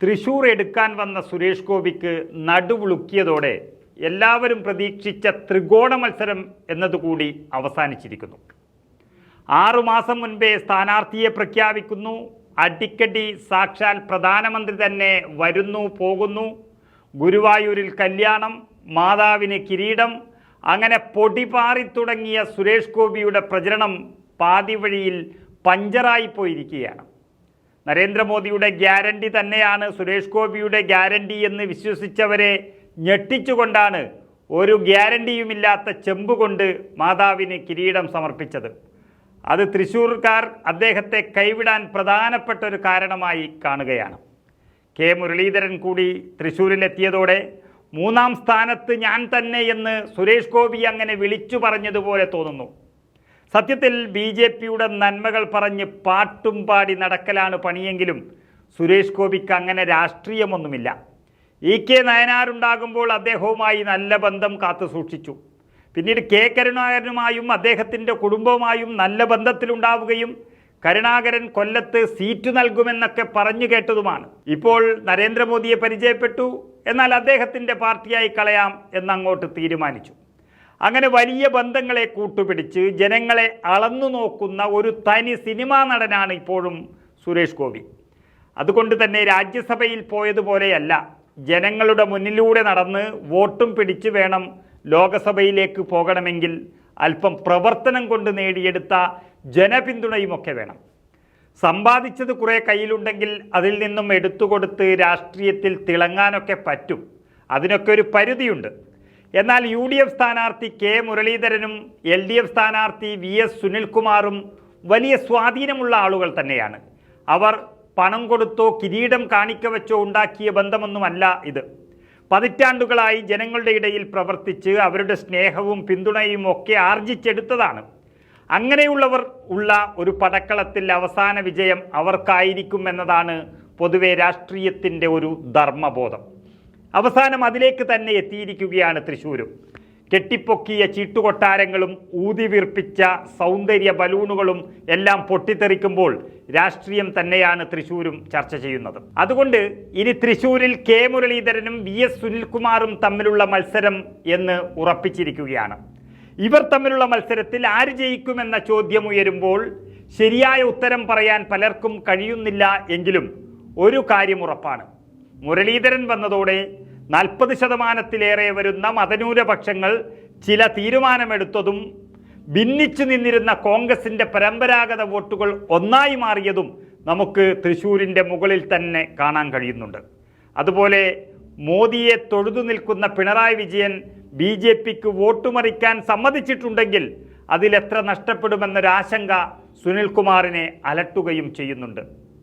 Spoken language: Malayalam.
തൃശൂർ എടുക്കാൻ വന്ന സുരേഷ് ഗോപിക്ക് നടുവുളുക്കിയതോടെ എല്ലാവരും പ്രതീക്ഷിച്ച ത്രികോണ മത്സരം എന്നതുകൂടി അവസാനിച്ചിരിക്കുന്നു. ആറുമാസം മുൻപേ സ്ഥാനാർത്ഥിയെ പ്രഖ്യാപിക്കുന്നു. അടിക്കടി സാക്ഷാൽ പ്രധാനമന്ത്രി തന്നെ വരുന്നു പോകുന്നു. ഗുരുവായൂരിൽ കല്യാണം മാതാവിന് കിരീടം അങ്ങനെ പൊടിപാറി തുടങ്ങിയ സുരേഷ് ഗോപിയുടെ പ്രചരണം പാതിവഴിയിൽ പഞ്ചറായിപ്പോയിരിക്കുകയാണ് പഞ്ചറായി പോയിരിക്കുകയാണ്. നരേന്ദ്രമോദിയുടെ ഗ്യാരണ്ടി തന്നെയാണ് സുരേഷ് ഗോപിയുടെ ഗ്യാരണ്ടി എന്ന് വിശ്വസിച്ചവരെ ഞെട്ടിച്ചുകൊണ്ടാണ് ഒരു ഗ്യാരണ്ടിയുമില്ലാത്ത ചെമ്പ് കൊണ്ട് മാതാവിന് കിരീടം സമർപ്പിച്ചത്. അത് തൃശ്ശൂർക്കാർ അദ്ദേഹത്തെ കൈവിടാൻ പ്രധാനപ്പെട്ട ഒരു കാരണമായി കാണുകയാണ്. കെ മുരളീധരൻ കൂടി തൃശ്ശൂരിലെത്തിയതോടെ മൂന്നാം സ്ഥാനത്ത് ഞാൻ തന്നെ എന്ന് സുരേഷ് ഗോപി അങ്ങനെ വിളിച്ചു പറഞ്ഞതുപോലെ തോന്നുന്നു. സത്യത്തിൽ ബി ജെ പിയുടെ നന്മകൾ പറഞ്ഞ് പാട്ടും പാടി നടക്കലാണ് പണിയെങ്കിലും സുരേഷ് ഗോപിക്ക് അങ്ങനെ രാഷ്ട്രീയമൊന്നുമില്ല. ഇ കെ നയനാരുണ്ടാകുമ്പോൾ അദ്ദേഹവുമായി നല്ല ബന്ധം കാത്തു സൂക്ഷിച്ചു. പിന്നീട് കെ കരുണാകരനുമായും അദ്ദേഹത്തിന്റെ കുടുംബവുമായും നല്ല ബന്ധത്തിലുണ്ടാവുകയും കരുണാകരൻ കൊല്ലത്ത് സീറ്റ് നൽകുമെന്നൊക്കെ പറഞ്ഞു കേട്ടതുമാണ്. ഇപ്പോൾ നരേന്ദ്രമോദിയെ പരിചയപ്പെട്ടു എന്നാൽ അദ്ദേഹത്തിന്റെ പാർട്ടിയായി കളയാം എന്നങ്ങോട്ട് തീരുമാനിച്ചു. അങ്ങനെ വലിയ ബന്ധങ്ങളെ കൂട്ടുപിടിച്ച് ജനങ്ങളെ അളന്നു നോക്കുന്ന ഒരു തനി സിനിമാ നടനാണ് ഇപ്പോഴും സുരേഷ് ഗോപി. അതുകൊണ്ട് തന്നെ രാജ്യസഭയിൽ പോയതുപോലെയല്ല ജനങ്ങളുടെ മുന്നിലൂടെ നടന്ന് വോട്ടും പിടിച്ച് വേണം ലോകസഭയിലേക്ക് പോകണമെങ്കിൽ അല്പം പ്രവർത്തനം കൊണ്ട് നേടിയെടുത്ത ജനപിന്തുണയുമൊക്കെ വേണം. സമ്പാദിച്ചത് കുറേ കയ്യിലുണ്ടെങ്കിൽ അതിൽ നിന്നും എടുത്തുകൊടുത്ത് രാഷ്ട്രീയത്തിൽ തിളങ്ങാനൊക്കെ പറ്റും. അതിനൊക്കെ ഒരു പരിധിയുണ്ട്. എന്നാൽ യു ഡി എഫ് സ്ഥാനാർത്ഥി കെ മുരളീധരനും എൽ ഡി എഫ് സ്ഥാനാർത്ഥി വി എസ് സുനിൽകുമാറും വലിയ സ്വാധീനമുള്ള ആളുകൾ തന്നെയാണ്. അവർ പണം കൊടുത്തോ കിരീടം കാണിക്ക വെച്ചോ ഉണ്ടാക്കിയ ബന്ധമൊന്നുമല്ല ഇത്. പതിറ്റാണ്ടുകളായി ജനങ്ങളുടെ ഇടയിൽ പ്രവർത്തിച്ച് അവരുടെ സ്നേഹവും പിന്തുണയും ഒക്കെ ആർജിച്ചെടുത്തതാണ്. അങ്ങനെയുള്ളവർ ഉള്ള ഒരു പടക്കളത്തിൽ അവസാന വിജയം അവർക്കായിരിക്കും എന്നതാണ് പൊതുവെ രാഷ്ട്രീയത്തിന്റെ ഒരു ധർമ്മബോധം. അവസാനം അതിലേക്ക് തന്നെ എത്തിയിരിക്കുകയാണ് തൃശ്ശൂരും. കെട്ടിപ്പൊക്കിയ ചീട്ടുകൊട്ടാരങ്ങളും ഊതി വീർപ്പിച്ച സൗന്ദര്യ ബലൂണുകളും എല്ലാം പൊട്ടിത്തെറിക്കുമ്പോൾ രാഷ്ട്രീയം തന്നെയാണ് തൃശ്ശൂരും ചർച്ച ചെയ്യുന്നത്. അതുകൊണ്ട് ഇനി തൃശ്ശൂരിൽ കെ മുരളീധരനും വി എസ് സുനിൽകുമാറും തമ്മിലുള്ള മത്സരം എന്ന് ഉറപ്പിച്ചിരിക്കുകയാണ്. ഇവർ തമ്മിലുള്ള മത്സരത്തിൽ ആര് ജയിക്കുമെന്ന ചോദ്യം ഉയരുമ്പോൾ ശരിയായ ഉത്തരം പറയാൻ പലർക്കും കഴിയുന്നില്ല എങ്കിലും ഒരു കാര്യം ഉറപ്പാണ്. മുരളീധരൻ വന്നതോടെ നാൽപ്പത് ശതമാനത്തിലേറെ വരുന്ന മതന്യൂനപക്ഷങ്ങൾ ചില തീരുമാനമെടുത്തതും ഭിന്നിച്ചു നിന്നിരുന്ന കോൺഗ്രസിന്റെ പരമ്പരാഗത വോട്ടുകൾ ഒന്നായി മാറിയതും നമുക്ക് തൃശ്ശൂരിന്റെ മുകളിൽ തന്നെ കാണാൻ കഴിയുന്നുണ്ട്. അതുപോലെ മോദിയെ തൊഴുതു നിൽക്കുന്ന പിണറായി വിജയൻ ബി ജെ പിക്ക് വോട്ടുമറിക്കാൻ സമ്മതിച്ചിട്ടുണ്ടെങ്കിൽ അതിലെത്ര നഷ്ടപ്പെടുമെന്നൊരാശങ്ക സുനിൽകുമാറിനെ അലട്ടുകയും ചെയ്യുന്നുണ്ട്.